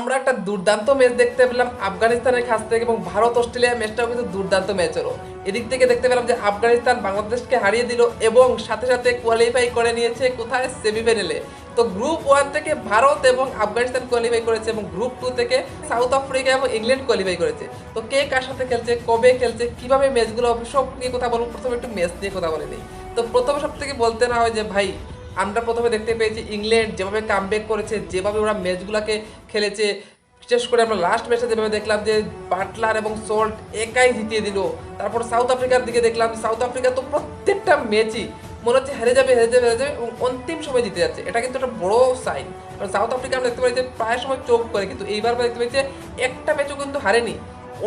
আমরা একটা দুর্দান্ত ম্যাচ দেখতে পেলাম আফগানিস্তানের কাছ থেকে এবং ভারত অস্ট্রেলিয়া ম্যাচটাও কিন্তু দুর্দান্ত ম্যাচ হলো। এদিক থেকে দেখতে পেলাম যে আফগানিস্তান বাংলাদেশকে হারিয়ে দিল এবং সাথে সাথে কোয়ালিফাই করে নিয়েছে কোথায়? সেমিফাইনালে তো গ্রুপ ওয়ান থেকে ভারত এবং আফগানিস্তান কোয়ালিফাই করেছে এবং গ্রুপ টু থেকে সাউথ আফ্রিকা এবং ইংল্যান্ড কোয়ালিফাই করেছে। তো কে কার সাথে খেলছে, কবে খেলছে, কীভাবে ম্যাচগুলো হবে, সব নিয়ে কথা বলব প্রথমে একটু ম্যাচ নিয়ে কথা বলে নিই। তো প্রথমে সব থেকে বলতে না হয় যে ভাই আমরা প্রথমে দেখতে পেয়েছি ইংল্যান্ড যেভাবে কামব্যাক করেছে, যেভাবে ওরা ম্যাচগুলোকে খেলেছে, বিশেষ করে আমরা লাস্ট ম্যাচে যেভাবে দেখলাম যে বাটলার এবং সল্ট একাই জিতিয়ে দিল। তারপর সাউথ আফ্রিকার দিকে দেখলাম সাউথ আফ্রিকা তো প্রত্যেকটা ম্যাচই মনে হচ্ছে হেরে যাবে হেরে যাবে হেরে যাবে এবং অন্তিম সময় জিতে যাচ্ছে। এটা কিন্তু একটা বড় সাইন কারণ সাউথ আফ্রিকা আমরা দেখতে পাই যে প্রায় সময় চোখ করে, কিন্তু এইবার দেখতে পাই যে একটা ম্যাচও কিন্তু হারেনি।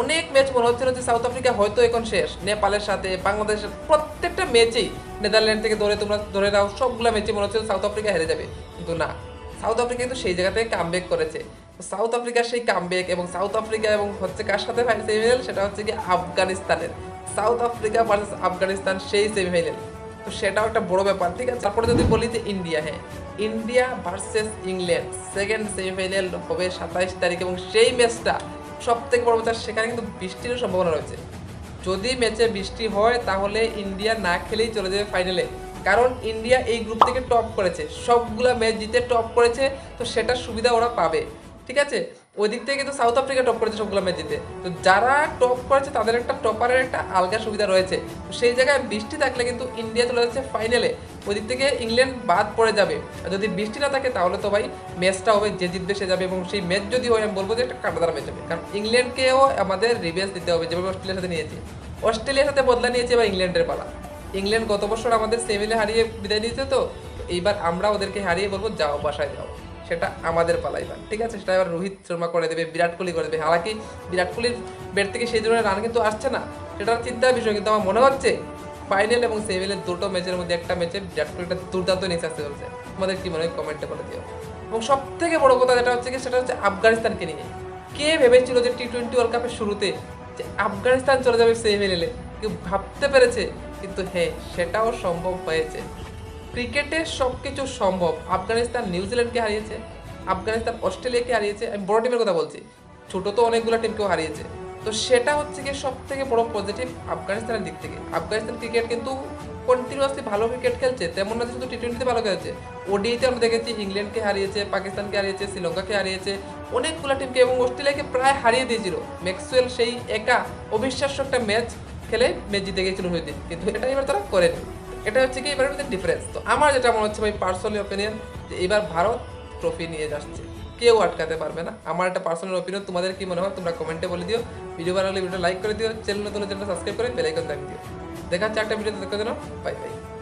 অনেক ম্যাচ মনে হচ্ছিল যে সাউথ আফ্রিকা হয়তো এখন শেষ। নেপালের সাথে বাংলাদেশের প্রত্যেকটা ম্যাচেই নেদারল্যান্ড থেকে ধরে তোমরা ধরে নাও, সবগুলো ম্যাচে মনে হচ্ছে সাউথ আফ্রিকা হেরে যাবে। কিন্তু না সাউথ আফ্রিকা কিন্তু সেই জায়গা থেকে কামব্যাক করেছে। সাউথ আফ্রিকার সেই কামব্যাক এবং সাউথ আফ্রিকা এবং হচ্ছে কার সাথে সেমিফাইনাল সেটা হচ্ছে কি আফগানিস্তানের। সাউথ আফ্রিকা ভার্সেস আফগানিস্তান সেই সেমিফাইনাল তো সেটাও একটা বড় ব্যাপার, ঠিক আছে? তারপরে যদি বলি যে ইন্ডিয়া হ্যাঁ। India versus England second semifinal হবে সাতাইশ তারিখ এবং সেই ম্যাচটা সব থেকে বড় কথা, সেখানে কিন্তু বৃষ্টিরও সম্ভাবনা রয়েছে। যদি ম্যাচে বৃষ্টি হয়, তাহলে ইন্ডিয়া না খেলেই চলে যাবে ফাইনালে। কারণ ইন্ডিয়া এই গ্রুপ থেকে টপ করেছে। সবগুলা ম্যাচ জিতে টপ করেছে, তো সেটার সুবিধা ওরা পাবে। ঠিক আছে? ওই দিক থেকে কিন্তু সাউথ আফ্রিকা টপ করেছে সবগুলো ম্যাচ জিতে। তো যারা টপ করেছে, তাদের একটা টপারের একটা আলগা সুবিধা রয়েছে। সেই জায়গায় বৃষ্টি থাকলে কিন্তু ইন্ডিয়া চলে যাচ্ছে ফাইনালে। ওই দিক থেকে ইংল্যান্ড বাদ পড়ে যাবে। আর যদি বৃষ্টি না থাকে, তাহলে তো ভাই ম্যাচটা হবে যে জিতবে সে যাবে এবং সেই ম্যাচ যদি হয়, আমি বলব যে একটা কাটাদার ম্যাচ হবে। কারণ ইংল্যান্ডকেও আমাদের রিভেন্স দিতে হবে, যেভাবে অস্ট্রেলিয়ার সাথে নিয়েছি। অস্ট্রেলিয়ার সাথে বদলা নিয়েছে এবার ইংল্যান্ডের পালা। ইংল্যান্ড গত বছর আমাদের সেমিলে হারিয়ে বিদায় নিয়েছে তো এইবার আমরা ওদেরকে হারিয়ে বলব যাও, বাসায় যাও। সেটা আমাদের পালা এবার, ঠিক আছে? সেটা এবার রোহিত শর্মা করে দেবে, বিরাট কোহলি করে দেবে। হালাকি বিরাট কোহলির ব্যাট থেকে সেই ধরনের রান কিন্তু আসছে না সেটা চিন্তার বিষয় কিন্তু আমার মনে হচ্ছে ফাইনাল এবং সেমিলের দুটো ম্যাচের মধ্যে একটা ম্যাচে বিরাট দুর্দান্ত নিচে আসতে চলছে। তোমাদের কি মনে হয়? কমেন্টে বলে দিও। এবং সব থেকে বড় কথা যেটা হচ্ছে কি, সেটা হচ্ছে আফগানিস্তানকে নিয়ে। কে ভেবেছিল যে টি টোয়েন্টি ওয়ার্ল্ড কাপের শুরুতে যে আফগানিস্তান চলে যাবে সেমিফাইনালে কেউ ভাবতে পেরেছে, কিন্তু হ্যাঁ সেটাও সম্ভব হয়েছে। ক্রিকেটে সব কিছু সম্ভব। আফগানিস্তান নিউজিল্যান্ডকে হারিয়েছে, আফগানিস্তান অস্ট্রেলিয়াকে হারিয়েছে। আমি বড় টিমের কথা বলছি। ছোটো তো অনেকগুলো টিমকেও হারিয়েছে। তো সেটা হচ্ছে কি সব থেকে বড় পজিটিভ আফগানিস্তানের দিক থেকে। আফগানিস্তান ক্রিকেট কিন্তু কন্টিনিউয়াসলি ভালো ক্রিকেট খেলছে, তেমন না শুধু টি টোয়েন্টিতে ভালো খেলছে। ওডিতে আমরা দেখেছি ইংল্যান্ডকে হারিয়েছে, পাকিস্তানকে হারিয়েছে, শ্রীলঙ্কাকে হারিয়েছে, অনেকগুলো টিমকে এবং অস্ট্রেলিয়াকে প্রায় হারিয়ে দিয়েছিল। ম্যাক্সওয়েল সেই একা অবিশ্বাস্য একটা ম্যাচ খেলে ম্যাচ জিতে গেছিল হয়ে দিন কিন্তু এটা এবার তারা করেনি। এটা হচ্ছে কি এবারের মধ্যে ডিফারেন্স তো আমার যেটা মনে হচ্ছে ভাই পার্সোনালি ওপিনিয়ন যে এবার ভারত ট্রফি নিয়ে যাচ্ছে। কেউ আটকাতে পারবে না। আমার একটা পার্সোনাল ওপিনিয়ন তোমাদের কি মনে হয়? তোমরা কমেন্টে বলে দিও। ভিডিও ভালো লাগলে ভিডিও লাইক করে দিও। চ্যানেল নতুন চ্যানেল সাবস্ক্রাইব করে বেলাইকন দিও। দেখা হচ্ছে একটা ভিডিওতে দেখা যেন বাই বাই